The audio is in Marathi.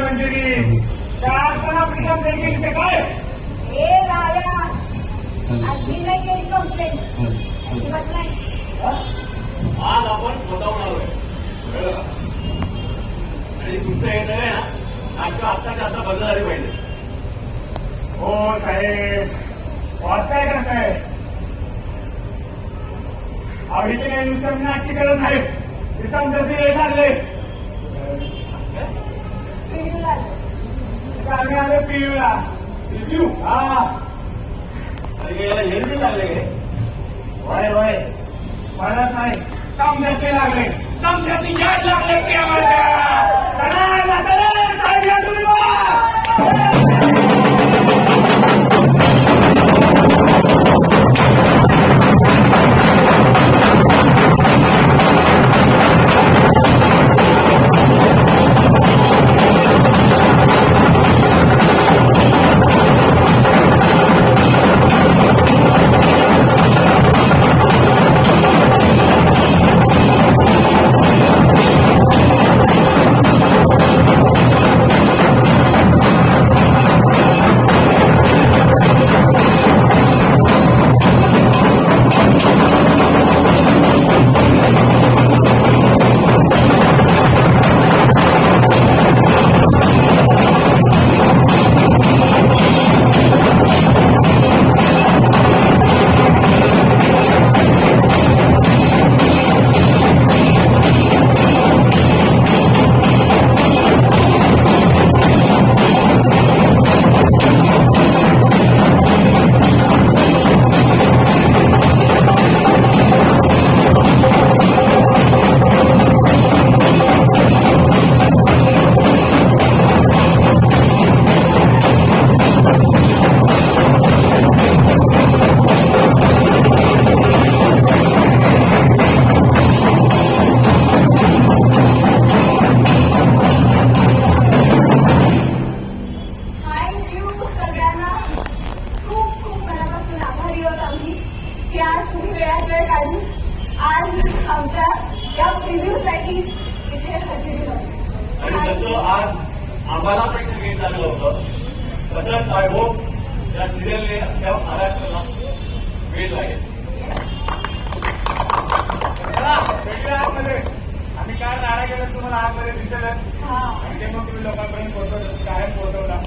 मुलगी त्या असताना प्रिशांत केली काय? ए राया आधी नाही केली कंप्लेंट अजिबात नाही. आज आपण स्वतःहून आलोय कळलं का? आणि तुमचं हे सगळं ना नाटकं आत्ताच्या आता बंद झाली पाहिजे. हो साहेब. वाचताय का काय अहो इथे काही नुसतं मी नाटकी करत नाही लागले आम्ही पिवळा. रिव्ह्यू हा. आणि याला हेल्मेट लागले वय वय म्हणत नाही. समजाचे लागले. समजाची जाट लागले की आम्हाला. आमच्या या प्रिव्ह्यूसाठी इथे हजेरी आणि. जसं आज आम्हाला पण क्रिएट झालं होतं तसंच आय होप या सिरियलने त्या महाराष्ट्राला वेळ लागेल. आम्ही काय नारा केलं तुम्हाला आतमध्ये दिसेलच हा आणि ते मग तुम्ही लोकांपर्यंत पोहोचवत कायम पोहोचवला